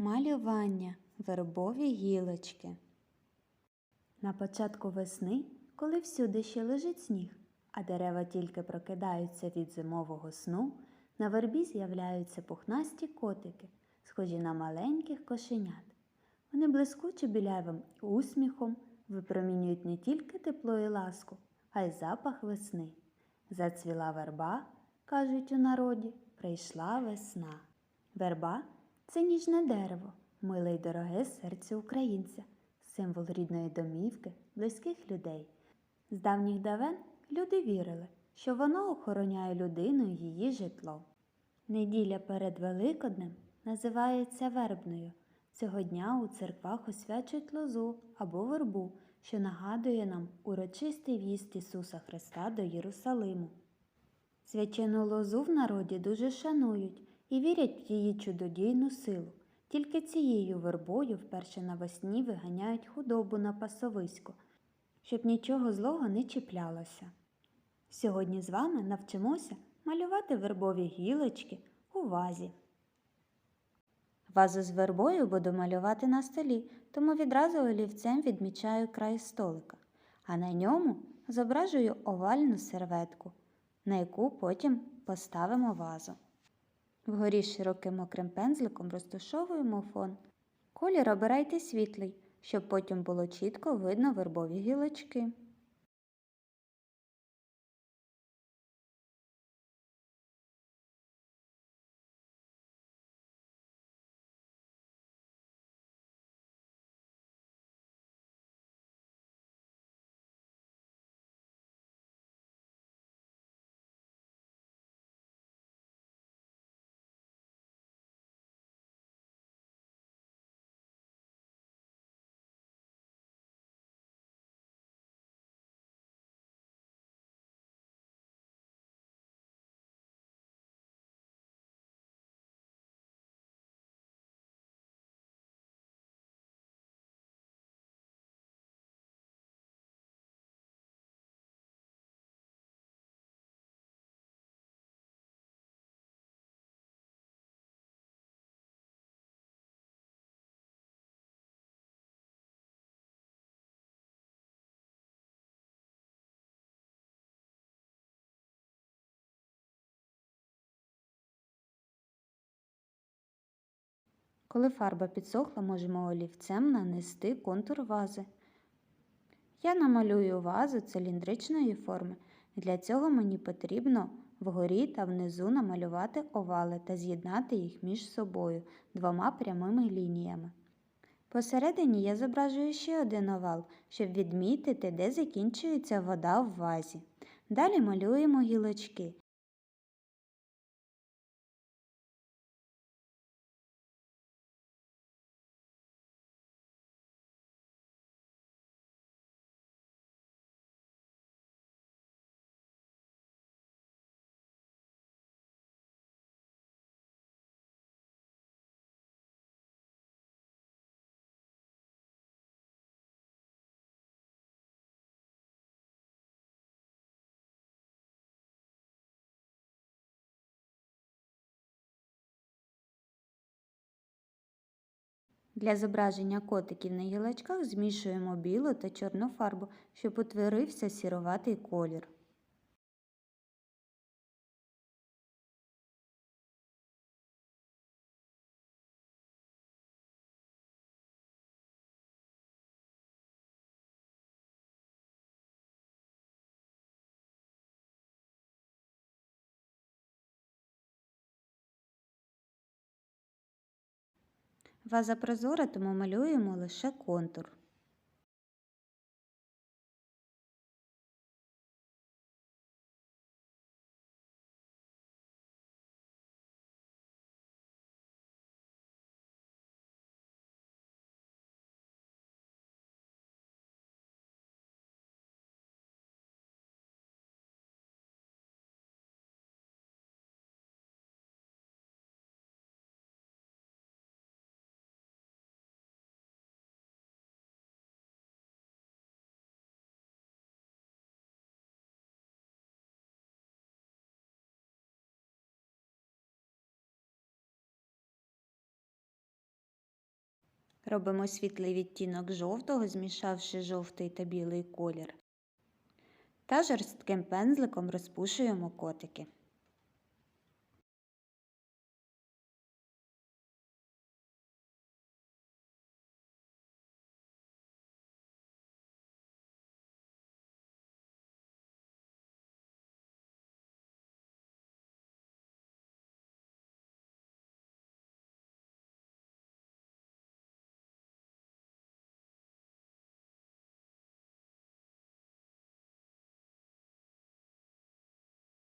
Малювання вербові гілочки. На початку весни, коли всюди ще лежить сніг, а дерева тільки прокидаються від зимового сну, на вербі з'являються пухнасті котики, схожі на маленьких кошенят. Вони блискуче білявим усміхом випромінюють не тільки тепло і ласку, а й запах весни. Зацвіла верба, кажуть у народі, прийшла весна. Верба це ніжне дерево, миле й дороге серцю українця, символ рідної домівки, близьких людей. З давніх давен люди вірили, що воно охороняє людину і її житло. Неділя перед Великоднем називається вербною. Цього дня у церквах освячують лозу або вербу, що нагадує нам урочистий в'їзд Ісуса Христа до Єрусалиму. Свячену лозу в народі дуже шанують і вірять в її чудодійну силу. Тільки цією вербою вперше навесні виганяють худобу на пасовисько, щоб нічого злого не чіплялося. Сьогодні з вами навчимося малювати вербові гілочки у вазі. Вазу з вербою буду малювати на столі, тому відразу олівцем відмічаю край столика, а на ньому зображую овальну серветку, на яку потім поставимо вазу. Вгорі широким мокрим пензликом розташовуємо фон. Колір обирайте світлий, щоб потім було чітко видно вербові гілочки. Коли фарба підсохла, можемо олівцем нанести контур вази. Я намалюю вазу циліндричної форми. Для цього мені потрібно вгорі та внизу намалювати овали та з'єднати їх між собою двома прямими лініями. Посередині я зображую ще один овал, щоб відмітити, де закінчується вода в вазі. Далі малюємо гілочки. Для зображення котиків на гілочках змішуємо білу та чорну фарбу, щоб утворився сіруватий колір. Ваза прозора, тому малюємо лише контур. Робимо світлий відтінок жовтого, змішавши жовтий та білий колір. Та жорстким пензликом розпушуємо котики.